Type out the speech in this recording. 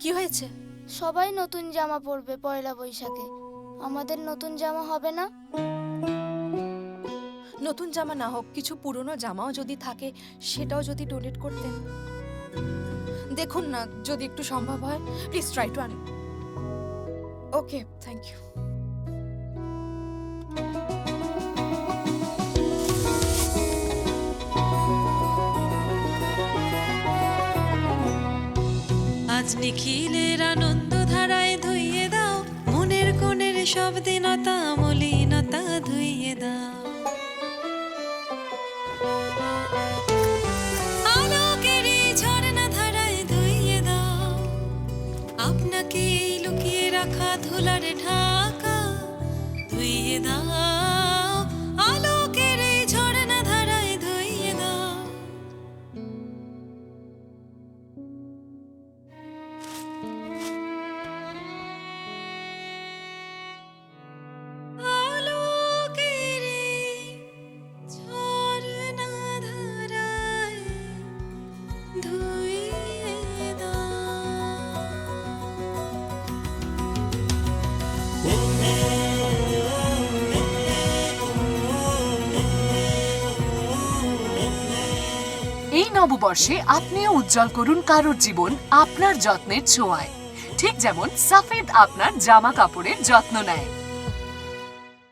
কি হয়েছে? সবাই নতুন জামা পরবে পয়লা বৈশাখে। আমাদের নতুন জামা হবে না? নতুন জামা না হোক কিছু পুরনো জামাও যদি থাকে সেটাও যদি ডোনেট করতেন। দেখুন না যদি একটু সম্ভব হয় প্লিজ ট্রাই টু আন ওকে থ্যাংক ইউ আজ নিখিলের আনন্দ ধারায় ধুইয়ে দাও। মনের কোণের সব দিনতা মলিনতা ধুইয়ে দাও। আলোকের এই ধারায় ধুইয়ে দাও। আপনাকে লুকিয়ে রাখা ধুলার ঢাকা এই নববর্ষে আপনিও উজ্জ্বল করুন কারোর জীবন, আপনার যত্নের ছোঁয়ায়। ঠিক যেমন সাফেদ আপনার জামা কাপড়ের যত্ন নেয়।